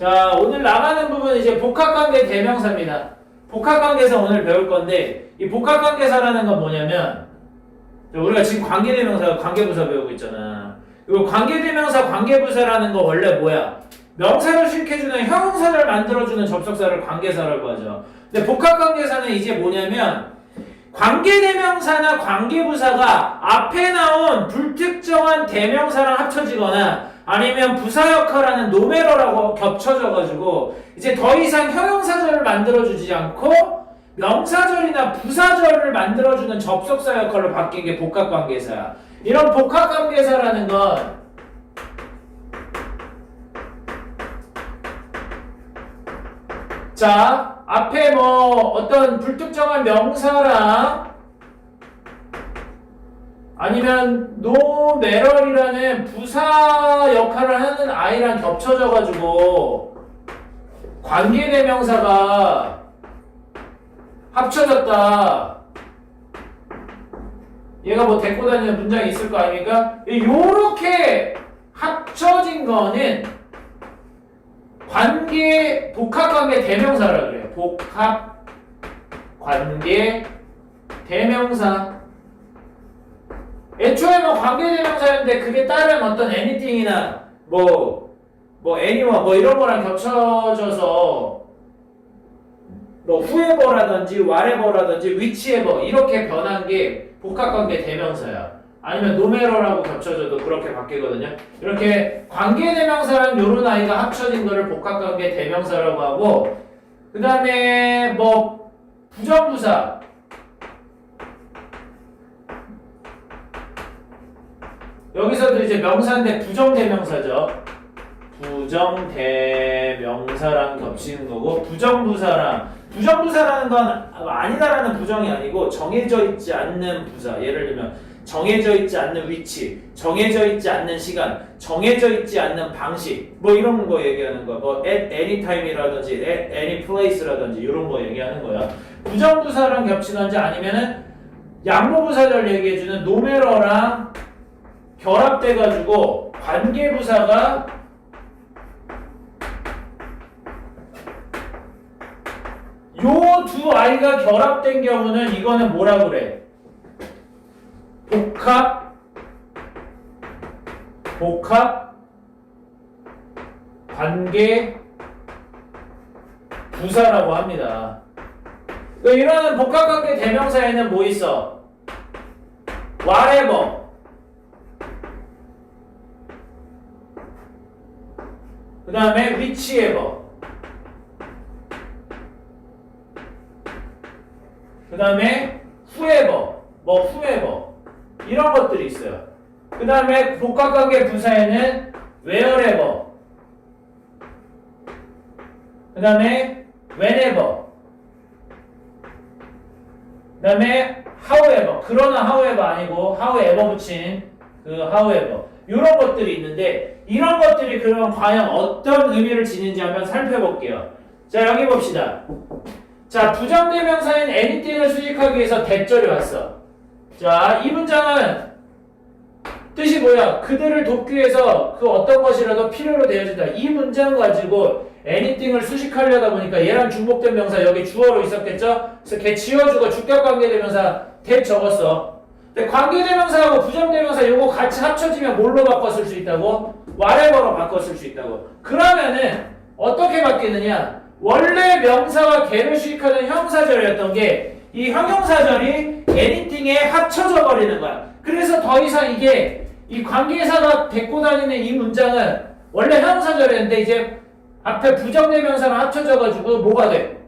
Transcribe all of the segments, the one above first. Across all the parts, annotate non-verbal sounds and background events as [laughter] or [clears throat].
자, 오늘 나가는 부분은 이제 복합관계 대명사입니다. 복합관계에서 오늘 배울 건데, 이 복합관계사라는 건 뭐냐면, 자, 우리가 지금 관계대명사, 관계부사 배우고 있잖아. 이거 관계대명사, 관계부사라는 거 원래 뭐야? 명사를 수식해주는 형용사를 만들어주는 접속사를 관계사라고 하죠. 근데 복합관계사는 이제 뭐냐면, 관계대명사나 관계부사가 앞에 나온 불특정한 대명사랑 합쳐지거나 아니면 부사 역할하는 노메러라고 겹쳐져 가지고 이제 더 이상 형용사절을 만들어 주지 않고 명사절이나 부사절을 만들어 주는 접속사 역할로 바뀐 게 복합 관계사야. 이런 복합 관계사라는 건 자, 앞에 뭐 어떤 불특정한 명사랑 아니면 노메럴이라는 부사 역할을 하는 아이랑 겹쳐져 가지고 관계대명사가 합쳐졌다. 얘가 뭐 데리고 다니는 문장이 있을 거 아닙니까? 요렇게 합쳐진 거는 관계 복합관계 대명사라 그래요. 복합 관계 대명사. 애초에 뭐 관계 대명사였는데 그게 다른 어떤 anything이나 뭐 뭐 any와 뭐 이런 거랑 겹쳐져서 뭐 whoever라든지 whatever라든지 whichever 이렇게 변한 게 복합관계 대명사야. 아니면 노메러라고 겹쳐져도 그렇게 바뀌거든요. 이렇게 관계 대명사랑 요런 아이가 합쳐진 거를 복합관계 대명사라고 하고 그 다음에 뭐 부정부사 여기서도 이제 명사인데 부정대명사죠. 부정대명사랑 겹치는 거고 부정부사랑 부정부사라는 건 아니다라는 부정이 아니고 정해져 있지 않는 부사. 예를 들면 정해져 있지 않는 위치, 정해져 있지 않는 시간, 정해져 있지 않는 방식, 뭐 이런 거 얘기하는 거야. 뭐 at any time이라든지 at any place라든지 이런 거 얘기하는 거야. 부정부사랑 겹치든지 아니면은 양보부사절 얘기해주는 노메러랑 결합돼가지고 관계부사가 요 두 아이가 결합된 경우는 이거는 뭐라 그래? 복합 복합 관계 부사라고 합니다. 그 이런 복합관계 대명사에는 뭐 있어? whatever 그 다음에 whichever 그 다음에 whoever 뭐 whoever 이런 것들이 있어요. 그 다음에 복합관계 부사에는 wherever 그 다음에 whenever 그 다음에 however 그러나 however 아니고 however 붙인 그 however 이런 것들이 있는데 이런 것들이 그러면 과연 어떤 의미를 지니는지 한번 살펴볼게요. 자 여기 봅시다. 자 부정대명사인 anything을 수식하기 위해서 대절이 왔어. 자 이 문장은 뜻이 뭐야? 그들을 돕기 위해서 그 어떤 것이라도 필요로 되어진다. 이 문장 가지고 anything을 수식하려다 보니까 얘랑 중복된 명사 여기 주어로 있었겠죠? 그래서 걔 지어주고 주격 관계대명사 대 적었어. 근데 관계대명사하고 부정대명사 요거 같이 합쳐지면 뭘로 바꿨을 수 있다고? whatever로 바꿨을 수 있다고. 그러면은 어떻게 바뀌느냐? 원래 명사와 걔를 수식하는 형사절이었던 게 이 형용사절이 anything에 합쳐져 버리는 거야. 그래서 더 이상 이게 이 관계사가 데리고 다니는 이 문장은 원래 형용사절이었는데 이제 앞에 부정대명사랑 합쳐져가지고 뭐가 돼?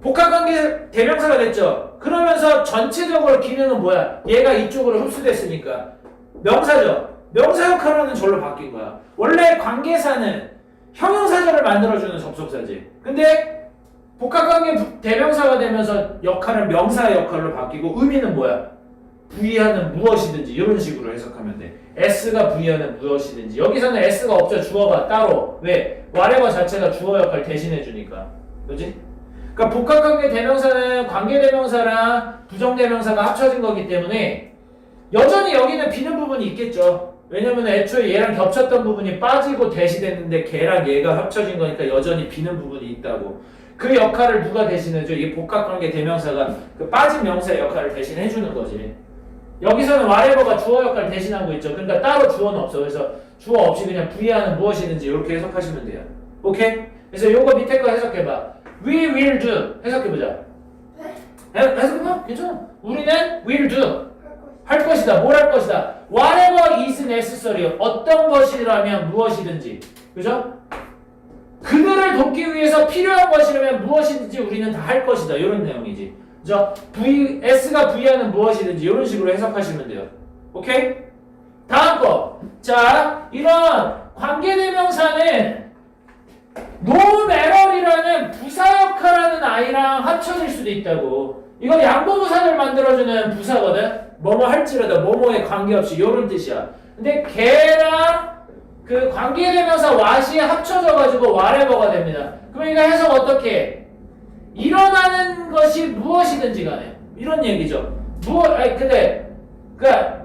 복합관계 대명사가 됐죠. 그러면서 전체적으로 기능은 뭐야? 얘가 이쪽으로 흡수됐으니까 명사죠. 명사 역할로는 절로 바뀐 거야. 원래 관계사는 형용사절을 만들어주는 접속사지. 근데 복합관계 부- 대명사가 되면서 역할은 명사의 역할로 바뀌고 의미는 뭐야? 부의하는 무엇이든지 이런 식으로 해석하면 돼. S가 부의하는 무엇이든지 여기서는 S가 없죠. 주어가 따로. 왜? whatever 자체가 주어 역할 대신해 주니까. 그지? 그러니까 복합관계 대명사는 관계 대명사랑 부정 대명사가 합쳐진 거기 때문에 여전히 여기는 비는 부분이 있겠죠. 왜냐면 애초에 얘랑 겹쳤던 부분이 빠지고 대시됐는데 걔랑 얘가 합쳐진 거니까 여전히 비는 부분이 있다고. 그 역할을 누가 대신해줘? 이 복합관계 대명사가 그 빠진 명사의 역할을 대신해주는 거지. 여기서는 whatever가 주어 역할을 대신하고 있죠. 그러니까 따로 주어는 없어. 그래서 주어 없이 그냥 부의하는 무엇이든지 이렇게 해석하시면 돼요. 오케이? 그래서 요거 밑에 거 해석해봐. We will do. 해석해보자. 네? 해- 해석해봐. 괜찮아. 우리는 will do. 할 것이다. 뭘 할 것이다. Whatever is necessary. 어떤 것이라면 무엇이든지. 그죠? 그들을 돕기 위해서 필요한 것이라면 무엇이든지 우리는 다 할 것이다. 이런 내용이지. 그죠? V, S가 V하는 무엇이든지 이런 식으로 해석하시면 돼요. 오케이? 다음 거. 자, 이런 관계대명사는 노메럴이라는 부사 역할하는 아이랑 합쳐질 수도 있다고. 이건 양보부사를 만들어주는 부사거든. 뭐뭐 할지라도 뭐뭐에 관계없이 이런 뜻이야. 근데 걔랑 그 관계대명사 what이 합쳐져 가지고 whatever가 됩니다. 그럼 이거 해석 어떻게 해? 일어나는 것이 무엇이든지 간에 이런 얘기죠. 무엇 아니 근데 그니까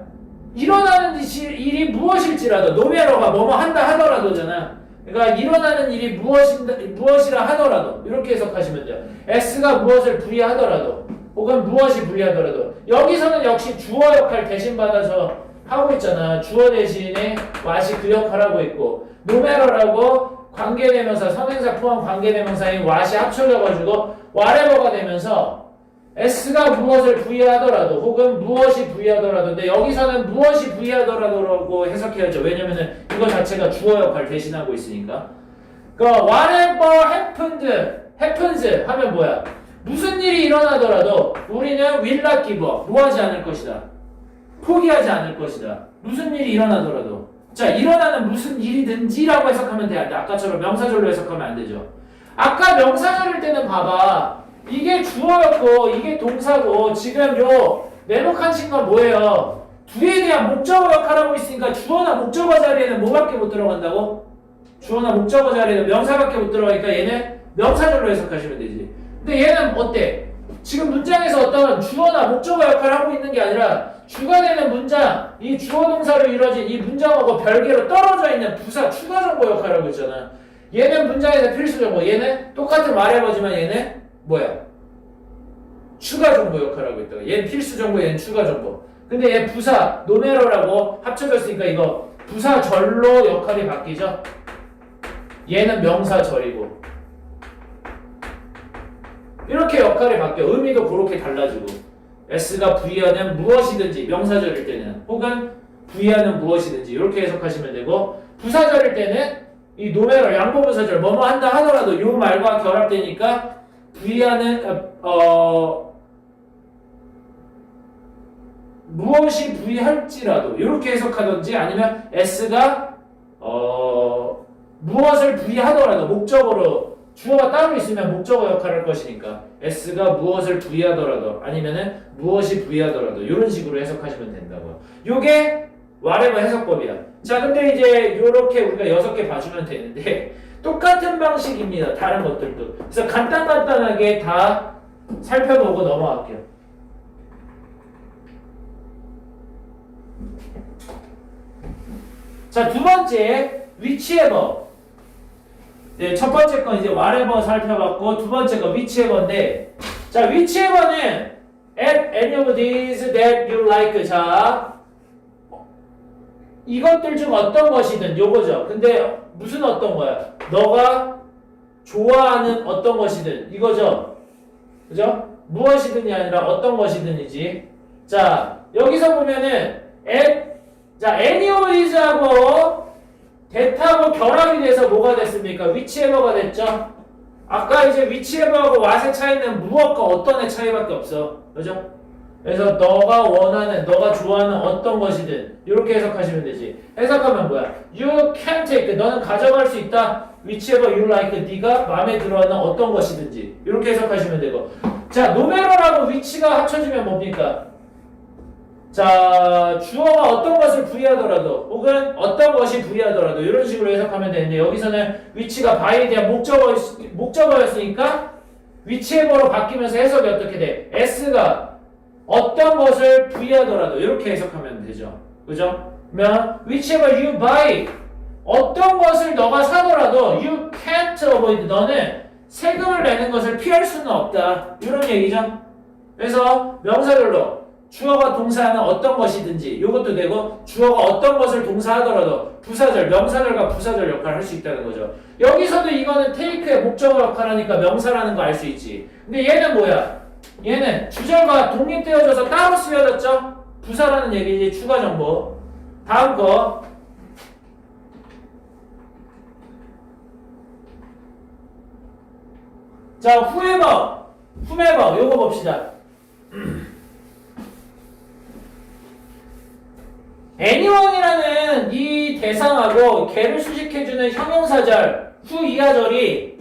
일어나는 시- 일이 무엇일지라도 노메러가 뭐뭐 한다 하더라도잖아. 그러니까 일어나는 일이 무엇인다 무엇이라 하더라도 이렇게 해석하시면 돼요. S가 무엇을 불리하더라도 혹은 무엇이 불리하더라도 여기서는 역시 주어 역할 대신 받아서 하고 있잖아. 주어 대신에 what이 그 역할하고 있고 노메러라고 관계대명사 선행사 포함 관계대명사인 what이 합쳐져가지고 whatever가 되면서 S가 무엇을 부의하더라도 혹은 무엇이 부의하더라도 근데 여기서는 무엇이 부의하더라도라고 해석해야죠. 왜냐면은 이거 자체가 주어 역할 대신하고 있으니까. 그 whatever happened, happens 하면 뭐야? 무슨 일이 일어나더라도 우리는 will not give up. 뭐 하지 않을 것이다. 포기하지 않을 것이다. 무슨 일이 일어나더라도. 자, 일어나는 무슨 일이든지라고 해석하면 돼. 아까처럼 명사절로 해석하면 안 되죠. 아까 명사절일 때는 봐봐. 이게 주어였고, 이게 동사고, 지금 요 네모칸 친건 뭐예요? 뒤에 대한 목적어 역할하고 있으니까 주어나 목적어 자리에는 뭐밖에 못 들어간다고? 주어나 목적어 자리에는 명사밖에 못 들어가니까 얘는 명사절로 해석하시면 되지. 근데 얘는 어때? 지금 문장에서 어떤 주어나 목적어 역할을 하고 있는 게 아니라 주가 되는 문장, 이 주어 동사로 이루어진 이 문장하고 별개로 떨어져 있는 부사 추가 정보 역할을 하고 있잖아. 얘는 문장에서 필수 정보, 얘는 똑같은 말해보지만 얘는 뭐야? 추가 정보 역할을 하고 있다고. 얘는 필수 정보, 얘는 추가 정보. 근데 얘 부사 노메러라고 합쳐졌으니까 이거 부사절로 역할이 바뀌죠. 얘는 명사절이고. 이렇게 역할이 바뀌어. 의미도 그렇게 달라지고. S가 V하는 무엇이든지 명사절일 때는 혹은 V하는 무엇이든지 이렇게 해석하시면 되고 부사절일 때는 이 노메럴 양보부사절 뭐뭐 한다 하더라도 요 말과 결합되니까 V하는 어, 어 무엇이 부의할지라도 이렇게 해석하든지 아니면 S가 어 무엇을 부의하더라도 목적으로 주어가 따로 있으면 목적어 역할을 할 것이니까 S가 무엇을 부의하더라도 아니면은 무엇이 부의하더라도 이런 식으로 해석하시면 된다고요. 요게 와레버 해석법이야. 자, 근데 이제 요렇게 우리가 여섯 개 봐주면 되는데 똑같은 방식입니다. 다른 것들도. 그래서 간단간단하게 다 살펴보고 넘어갈게요. 자, 두 번째 위치에버. 네, 첫 번째 건 이제 whatever 살펴봤고 두 번째 건 whichever인데 자, whichever는 at any of these that you like. 자, 이것들 중 어떤 것이든 요거죠. 근데 무슨 어떤 거야? 너가 좋아하는 어떤 것이든 이거죠. 그죠? 무엇이든이 아니라 어떤 것이든이지. 자, 여기서 보면은 at 자, these하고 대타고 결합이 돼서 뭐가 됐습니까? whichever가 됐죠? 아까 이제 whichever하고 what의 차이는 무엇과 어떤 의 차이밖에 없어. 그죠? 그래서 너가 원하는, 너가 좋아하는 어떤 것이든 이렇게 해석하시면 되지. 해석하면 뭐야? You can take, 너는 가져갈 수 있다. whichever you like, 네가 마음에 들어하는 어떤 것이든지 이렇게 해석하시면 되고. 자, 노메러라고 위치가 합쳐지면 뭡니까? 자, 주어가 어떤 것을 부의하더라도 혹은 어떤 것이 부의하더라도 이런 식으로 해석하면 되는데 여기서는 위치가 바이에 대한 목적어, 목적어였으니까 위치해버로 바뀌면서 해석이 어떻게 돼? S가 어떤 것을 부의하더라도 이렇게 해석하면 되죠. 그죠? 그러면 whichever you buy 어떤 것을 너가 사더라도 you can't avoid 너는 세금을 내는 것을 피할 수는 없다 이런 얘기죠 그래서 명사별로 주어가 동사하는 어떤 것이든지 이것도 되고 주어가 어떤 것을 동사하더라도 부사절, 명사절과 부사절 역할을 할 수 있다는 거죠. 여기서도 이거는 테이크의 목적어 역할하니까 명사라는 거 알 수 있지. 근데 얘는 뭐야? 얘는 주절과 독립되어져서 따로 쓰여졌죠? 부사라는 얘기지 추가 정보. 다음 거. 자, 후에버. 후메버. 요거 봅시다. [clears throat] anyOne이라는 이 대상하고 걔를 수식해주는 형용사절 후 이하절이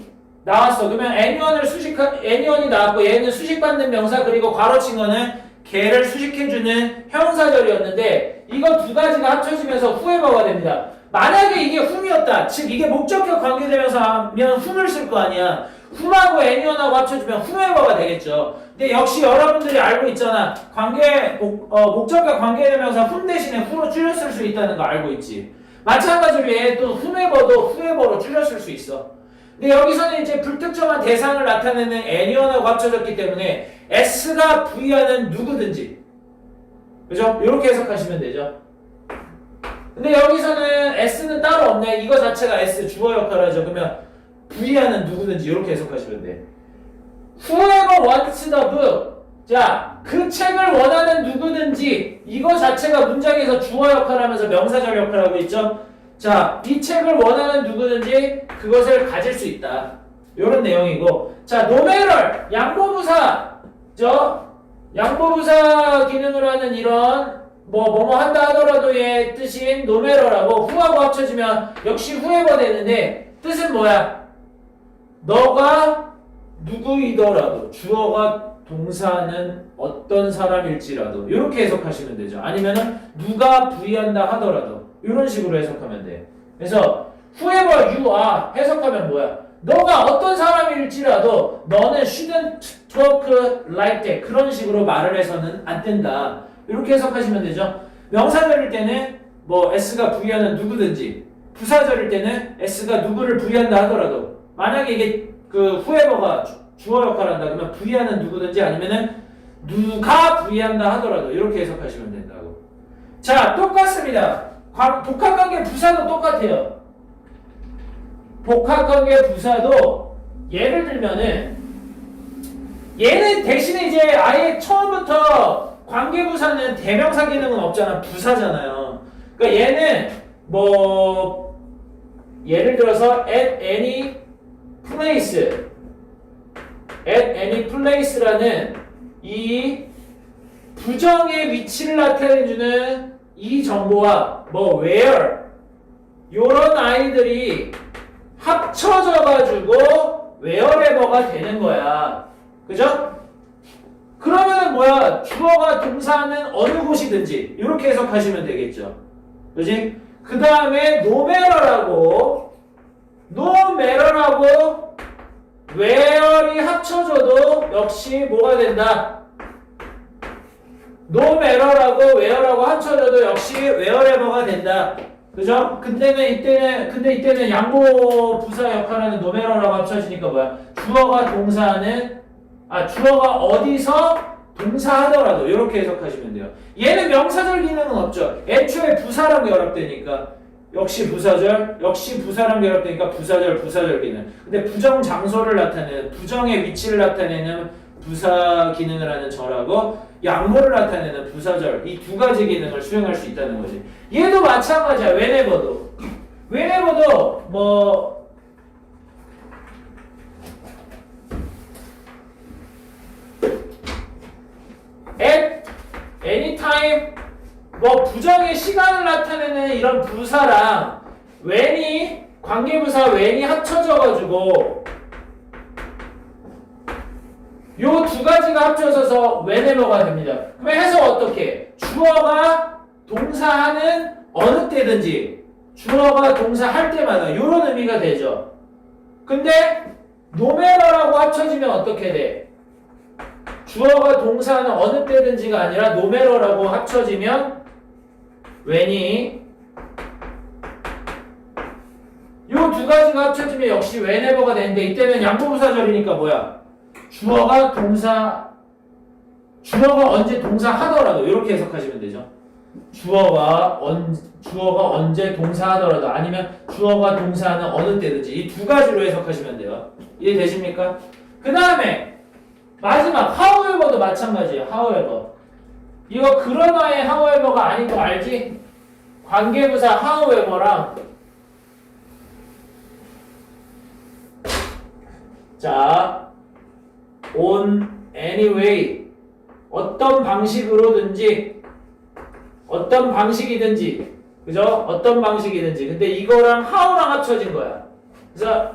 나왔어. 그러면 anyone을 수식 anyone이 나왔고 얘는 수식받는 명사 그리고 괄호친 거는 걔를 수식해주는 형용사절이었는데 이거 두 가지가 합쳐지면서 후에버가 됩니다. 만약에 이게 훔이었다. 즉 이게 목적격 관계되면서면 훔을 쓸 거 아니야. 훔하고 anyone하고 합쳐주면 훔에버가 되겠죠. 근데 역시 여러분들이 알고 있잖아. 관계 목, 어, 목적과 관계되면서 훔 대신에 후로 줄였을 수 있다는 거 알고 있지. 마찬가지로 얘또 훔에버도 후에버로 줄였을 수 있어. 근데 여기서는 이제 불특정한 대상을 나타내는 anyone하고 합쳐졌기 때문에 s가 V하는 누구든지 그죠? 이렇게 해석하시면 되죠. 근데 여기서는 s는 따로 없네. 이거 자체가 s 주어 역할을 하죠. 그러면 V하는 누구든지 이렇게 해석하시면 돼. Whoever wants the book. 자, 그 책을 원하는 누구든지 이거 자체가 문장에서 주어 역할을 하면서 명사절 역할을 하고 있죠. 자, 이 책을 원하는 누구든지 그것을 가질 수 있다. 이런 내용이고. 자, 노메럴 양보부사. 저 양보부사 기능을 하는 이런 뭐 뭐뭐 한다 하더라도의 뜻인 노메러라고 후하고 합쳐지면 역시 후에버 되는데 뜻은 뭐야? 너가 누구이더라도 주어가 동사는 어떤 사람일지라도 이렇게 해석하시면 되죠. 아니면은 누가 부의한다 하더라도 이런 식으로 해석하면 돼. 그래서 whoever you are 해석하면 뭐야? 너가 어떤 사람일지라도 너는 shouldn't talk like that 그런 식으로 말을 해서는 안 된다. 이렇게 해석하시면 되죠. 명사절일 때는 뭐 s가 부의하는 누구든지 부사절일 때는 s가 누구를 부의한다 하더라도 만약에 이게 그 whoever가 주- 주어 역할을 한다 그러면 부의하는 누구든지 아니면은 누가 부의한다 하더라도 이렇게 해석하시면 된다고. 자 똑같습니다. 관- 복합관계 부사도 똑같아요. 복합관계 부사도 예를 들면은 얘는 대신에 이제 아예 처음부터 관계부사는 대명사 기능은 없잖아 부사잖아요. 그러니까 얘는 뭐 예를 들어서 at any place at any place라는 이 부정의 위치를 나타내주는 이 정보와 뭐 where 요런 아이들이 합쳐져 가지고 wherever가 되는 거야. 그죠? 그러면은 뭐야? 주어가 동사는 어느 곳이든지 이렇게 해석하시면 되겠죠. 그지? 그 다음에 no matter라고 where이 합쳐져도 역시 뭐가 된다? No matter라고 where라고 합쳐져도 역시 wherever가 된다. 그죠? 근데는 이때는 근데 이때는 양보 부사 역할하는 matter라고 합쳐지니까 뭐야? 주어가 동사는 아 주어가 어디서 동사하더라도 이렇게 해석하시면 돼요. 얘는 명사절 기능은 없죠. 애초에 부사랑 결합되니까 역시 부사절, 역시 부사랑 결합되니까 부사절, 부사절 기능. 근데 부정 장소를 나타내는 부정의 위치를 나타내는 부사 기능을 하는 절하고 양보를 나타내는 부사절 이 두 가지 기능을 수행할 수 있다는 거지. 얘도 마찬가지야. whenever도. whenever도 뭐 at anytime 뭐 부정의 시간을 나타내는 이런 부사랑 when이 관계부사 when이 합쳐져 가지고 요 두 가지가 합쳐져서 whenever가 됩니다. 그럼 해서 어떻게? 주어가 동사하는 어느 때든지 주어가 동사할 때마다 이런 의미가 되죠. 근데 노메라라고 합쳐지면 어떻게 돼? 주어가 동사하는 어느 때든지가 아니라 노메러라고 합쳐지면 when이 요 두 가지가 합쳐지면 역시 whenever가 되는데 이때는 양보부사절이니까 뭐야? 주어가 동사 주어가 언제 동사 하더라도 이렇게 해석하시면 되죠. 주어가 언 주어가 언제 동사하더라도 아니면 주어가 동사하는 어느 때든지 이 두 가지로 해석하시면 돼요. 이해되십니까? 그 다음에 마지막 however도 마찬가지예요. however 이거 그러나의 however가 아닌 거 알지? 관계부사 however랑 자 on anyway. 어떤 방식으로든지 어떤 방식이든지 그죠? 어떤 방식이든지. 근데 이거랑 how랑 합쳐진 거야. 그래서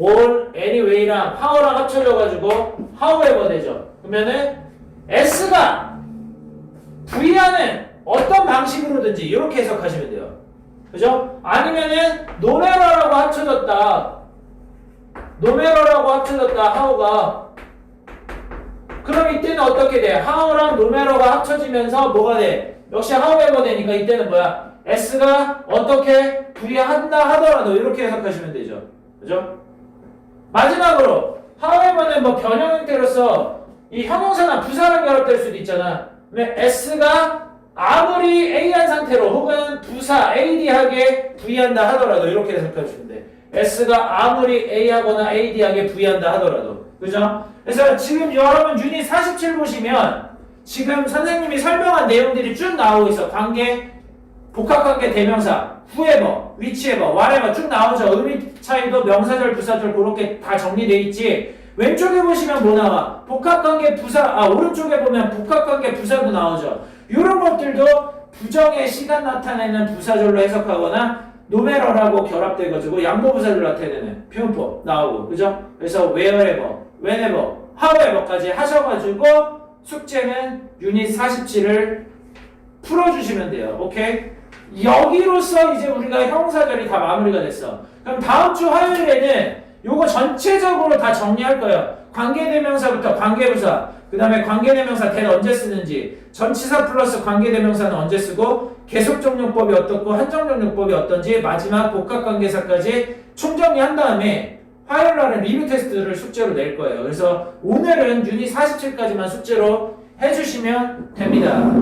all anyway랑 how랑 합쳐져 가지고 however 되죠. 그러면은 s가 V하는 어떤 방식으로든지 이렇게 해석하시면 돼요. 그죠? 아니면은 노메러라고 합쳐졌다. 노메러라고 합쳐졌다. how가 그럼 이때는 어떻게 돼? how랑 노메러가 합쳐지면서 뭐가 돼? 역시 however 되니까 이때는 뭐야? s가 어떻게 V한다 하더라도 이렇게 해석하시면 되죠. 그죠? 마지막으로 however는 뭐 변형 형태로서 이 형용사나 부사랑 결합될 수도 있잖아. 그러면 s가 아무리 A한 상태로 혹은 부사 AD하게 V한다 하더라도 이렇게 해석하시면 돼. S가 아무리 A하거나 AD하게 V한다 하더라도 그죠? 그래서 지금 여러분 유닛 47 보시면 지금 선생님이 설명한 내용들이 쭉 나오고 있어. 관계, 복합관계 대명사, whoever, whichever, whatever 쭉 나오죠. 의미 차이도 명사절, 부사절 그렇게 다 정리돼 있지. 왼쪽에 보시면 뭐 나와? 복합관계 부사, 아 오른쪽에 보면 복합관계 부사도 나오죠. 이런 것들도 부정의 시간 나타내는 부사절로 해석하거나 노메러라고 결합돼가지고 양보부사를 나타내는 표현법 나오고 그죠? 그래서 wherever, whenever, however까지 하셔가지고 숙제는 유닛 47을 풀어주시면 돼요. 오케이? 여기로서 이제 우리가 형사절이 다 마무리가 됐어. 그럼 다음 주 화요일에는 요거 전체적으로 다 정리할 거예요. 관계대명사부터 관계부사, 그 다음에 관계대명사 대는 언제 쓰는지, 전치사 플러스 관계대명사는 언제 쓰고, 계속정용법이 어떻고, 한정정용법이 어떤지, 마지막 복합관계사까지 총정리한 다음에 화요일 날은 리뷰 테스트를 숙제로 낼 거예요. 그래서 오늘은 유닛 47까지만 숙제로 해주시면 됩니다.